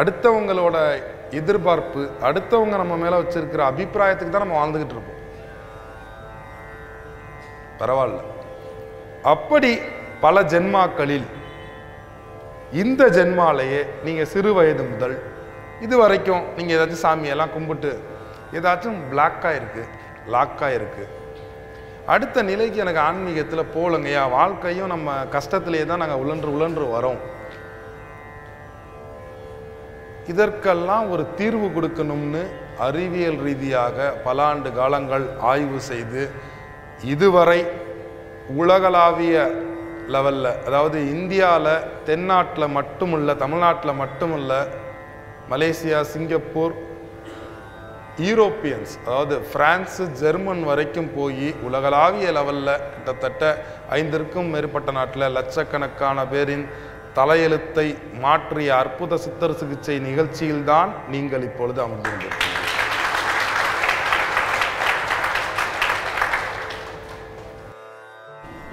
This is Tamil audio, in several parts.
அடுத்தவங்களோட எதிர்பார்ப்பு அடுத்தவங்க நம்ம மேலே வச்சிருக்கிற அபிப்பிராயத்துக்கு தான் நம்ம வாழ்ந்துக்கிட்டு இருப்போம். பரவாயில்ல. அப்படி பல ஜென்மாக்களில் இந்த ஜென்மாலேயே நீங்கள் சிறு வயது முதல் இது வரைக்கும் நீங்கள் ஏதாச்சும் சாமியெல்லாம் கும்பிட்டு ஏதாச்சும் பிளாக்காக இருக்குது லாக்காக இருக்குது அடுத்த நிலைக்கு எனக்கு ஆன்மீகத்தில் போலங்கய்யா வாழ்க்கையும் நம்ம கஷ்டத்துலேயே தான் நாங்கள் உழன்று உழன்று வரோம். இதற்கெல்லாம் ஒரு தீர்வு கொடுக்கணும்னு அறிவியல் ரீதியாக பல ஆண்டு காலங்கள் ஆய்வு செய்து இதுவரை உலகளாவிய லெவலில் அதாவது இந்தியாவில் தென்னாட்டில் மட்டுமில்ல தமிழ்நாட்டில் மட்டுமில்ல மலேசியா சிங்கப்பூர் யூரோப்பியன்ஸ் அதாவது பிரான்ஸு ஜெர்மன் வரைக்கும் போய் உலகளாவிய லெவலில் கிட்டத்தட்ட ஐந்திற்கும் மேற்பட்ட நாட்டில் லட்சக்கணக்கான பேரின் தலையெழுத்தை மாற்றிய அற்புத சித்தர் சிகிச்சை நிகழ்ச்சியில்தான் நீங்கள் இப்பொழுது அமர்ந்திருந்தீர்கள்.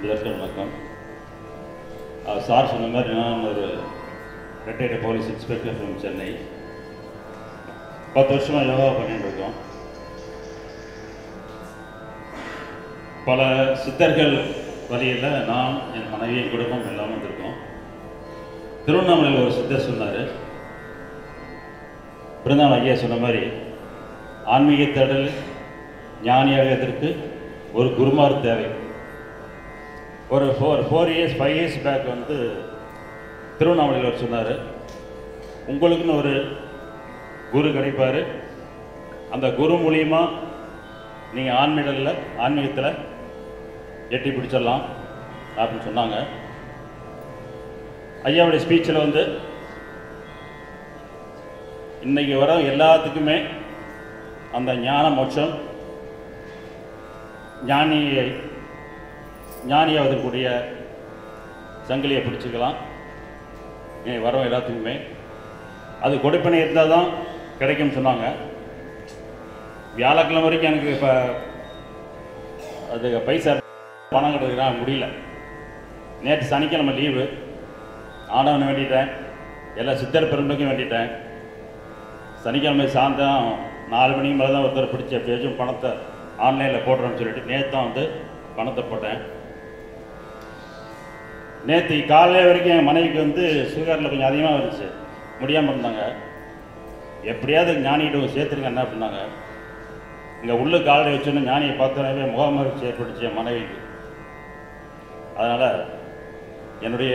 எல்லாருக்கும் வணக்கம். சார் சொன்ன மாதிரி நான் ஒரு retired police inspector from Chennai. பத்து வருஷமாக யோகா பண்ணிட்டு இருக்கோம். பல சித்தர்கள் வழியில் நான் என் மனைவி என் குடும்பம் எல்லாம் வந்திருக்கோம். திருவண்ணாமலையில் ஒரு சித்தர் சொன்னார். பிருந்தாவன் ஐயா சொன்ன மாதிரி ஆன்மீக தேடல் ஞானியாகிறதுக்கு ஒரு குருமார் தேவை. ஒரு four four years five years back வந்து திருவண்ணாமலையில் அவர் சொன்னார். உங்களுக்குன்னு ஒரு குரு கிடைப்பார். அந்த குரு மூலியமாக நீங்கள் ஆன்மீகத்தில் ஆன்மீகத்தில் எட்டி பிடிச்சிடலாம் அப்படின்னு சொன்னாங்க. ஐயாவுடைய ஸ்பீச்சில் வந்து இன்னைக்கு வர எல்லாத்துக்குமே அந்த ஞான மோட்சம் ஞானியை ஞானியாவதற்குரிய சங்கிலியை பிடிச்சிக்கலாம். இன்னைக்கு வரோம் எல்லாத்துக்குமே. அது கொடுப்பினை இருந்தால் தான் கிடைக்கும்னு சொன்னாங்க. வியாழக்கிழமை வரைக்கும் எனக்கு இப்போ அது பைசா பணம் கிடைக்கிறான் முடியல. நேற்று சனிக்கிழமை லீவு ஆடவனை வேண்டிட்டேன். எல்லா சித்தர் பெருமைக்கும் வேண்டிட்டேன். சனிக்கிழமை சாயந்தரம் நாலு மணிக்கு மேலே தான் ஒருத்தர் பிடிச்ச பேஜும் பணத்தை ஆன்லைனில் போடுறேன்னு சொல்லிட்டு நேற்று தான் வந்து பணத்தை போட்டேன். நேற்று காலையில் வரைக்கும் என் மனைவிக்கு வந்து சுகரில் கொஞ்சம் அதிகமாக இருந்துச்சு. முடியாமல் இருந்தாங்க. எப்படியாவது ஞானிகிட்ட சேர்த்துருங்க என்ன பண்ணாங்க? இங்கே உள்ள காலையில் வச்சோன்னு ஞானியை பார்த்தோன்னே முகாமரிச்சு ஏற்பட்டுச்சு என் மனைவிக்கு. அதனால் என்னுடைய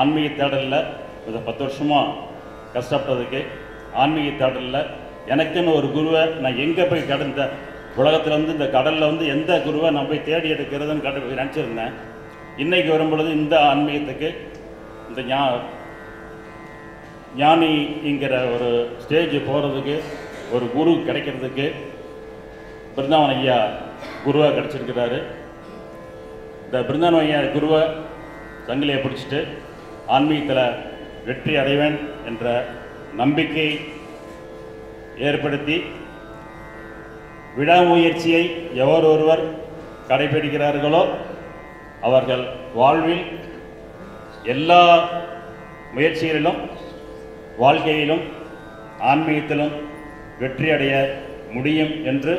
ஆன்மீக தேடலில் இந்த பத்து வருஷமாக கஷ்டப்பட்டதுக்கு ஆன்மீக தேடலில் எனக்குன்னு ஒரு குருவை நான் எங்கே போய் கடந்த உலகத்தில் வந்து இந்த கடலில் வந்து எந்த குருவை நான் போய் தேடி எடுக்கிறதுன்னு கட நினச்சிருந்தேன். இன்றைக்கு வரும்பொழுது இந்த ஆன்மீகத்துக்கு இந்த ஞா ஞானிங்கிற ஒரு ஸ்டேஜ் போகிறதுக்கு ஒரு குரு கிடைக்கிறதுக்கு பிருந்தாவன் ஐயா குருவாக கிடச்சிருக்கிறாரு. இந்த பிருந்தாவன் ஐயா குருவை சங்கிலியை பிடிச்சிட்டு ஆன்மீகத்தில் வெற்றி அடைவேன் என்ற நம்பிக்கை ஏற்படுத்தி விடாமுயற்சியை எவர் ஒருவர் கடைபிடிக்கிறார்களோ அவர்கள் வாழ்வில் எல்லா முயற்சிகளிலும் வாழ்க்கையிலும் ஆன்மீகத்திலும் வெற்றி அடைய முடியும் என்று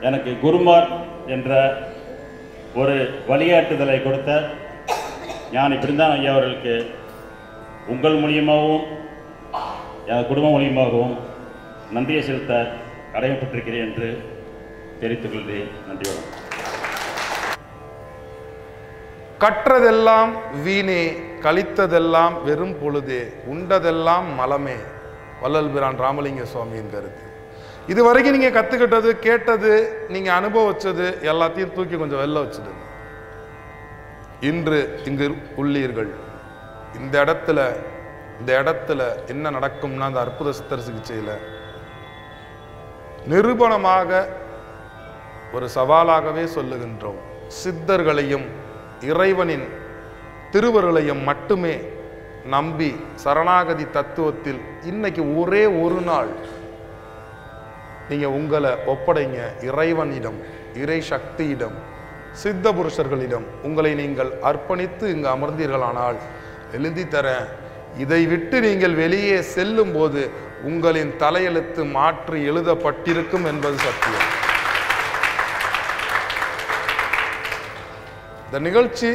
எனக்கு குருமார் என்ற ஒரு வழிகாட்டுதலை கொடுத்த ஞான பிருந்தான் ஐயா அவர்களுக்கு உங்கள் மூலியமாகவும் என் குடும்ப மூலியமாகவும் நன்றியை செலுத்த கடமைப்பட்டிருக்கிறேன் என்று தெரிவித்துக் கொள்கிறேன். நன்றி வணக்கம். கற்றதெல்லாம் வீணே கழித்ததெல்லாம் வெறும் பொழுதே உண்டதெல்லாம் மலமே வள்ளல் பிரான் ராமலிங்க சுவாமியின் கருத்து. இது வரைக்கும் நீங்கள் கற்றுக்கிட்டது கேட்டது நீங்கள் அனுபவிச்சது எல்லாத்தையும் தூக்கி கொஞ்சம் வெளில வச்சுடுங்க. இன்று இங்கு உள்ளீர்கள். இந்த இடத்துல இந்த இடத்துல என்ன நடக்கும்னா அந்த அற்புத சித்தர் சிகிச்சையில் நிரூபணமாக ஒரு சவாலாகவே சொல்லுகின்றோம். சித்தர்களையும் இறைவனின் திருவருளையும் மட்டுமே நம்பி சரணாகதி தத்துவத்தில் இன்னைக்கு ஒரே ஒரு நாள் நீங்கள் உங்களை ஒப்படைங்க. இறைவனிடம் இறை சக்தியிடம் சித்த புருஷர்களிடம் உங்களை நீங்கள் அர்ப்பணித்து இங்கு அமர்ந்தீர்களானால் எழுதி தரேன் இதை விட்டு நீங்கள் வெளியே செல்லும் போது உங்களின் தலையெழுத்து மாற்றி எழுதப்பட்டிருக்கும் என்பது சத்தியம். இந்த நிகழ்ச்சி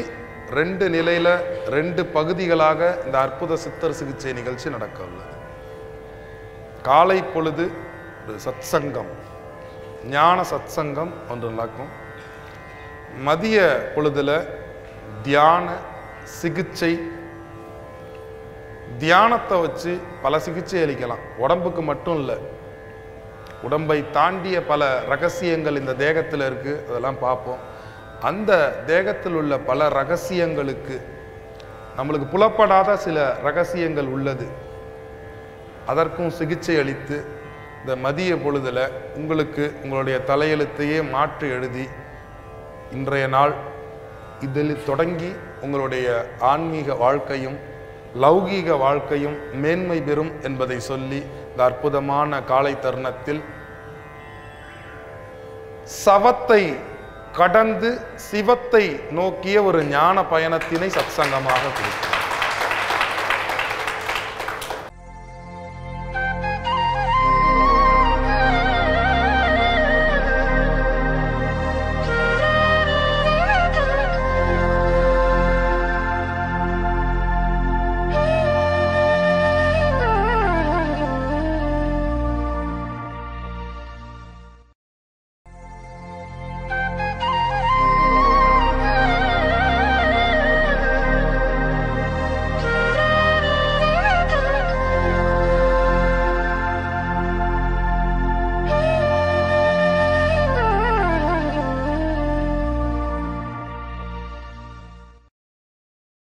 ரெண்டு நிலையில ரெண்டு பகுதிகளாக இந்த அற்புத சித்தர் சிகிச்சை நிகழ்ச்சி நடக்க உள்ளது. காலை பொழுது சத்சங்கம் ஞான சத்சங்கம் ஒன்று நடக்கும். மதிய பொழுதில் தியான சிகிச்சை தியானத்தை வச்சு பல சிகிச்சை அளிக்கலாம். உடம்புக்கு மட்டும் இல்லை. உடம்பை தாண்டிய பல ரகசியங்கள் இந்த தேகத்தில் இருக்குது அதெல்லாம் பார்ப்போம். அந்த தேகத்தில் உள்ள பல ரகசியங்களுக்கு நம்மளுக்கு புலப்படாத சில ரகசியங்கள் உள்ளது. அதற்கும் சிகிச்சை அளித்து இந்த மதிய பொழுதில் உங்களுக்கு உங்களுடைய தலையெழுத்தையே மாற்றி எழுதி இன்றைய நாள் இதில் தொடங்கி உங்களுடைய ஆன்மீக வாழ்க்கையும் லௌகீக வாழ்க்கையும் மேன்மை பெறும் என்பதை சொல்லி இந்த அற்புதமான காலை தருணத்தில் சவத்தை கடந்து சிவத்தை நோக்கிய ஒரு ஞான பயணத்தினை சத்சங்கமாக கொடுக்கும்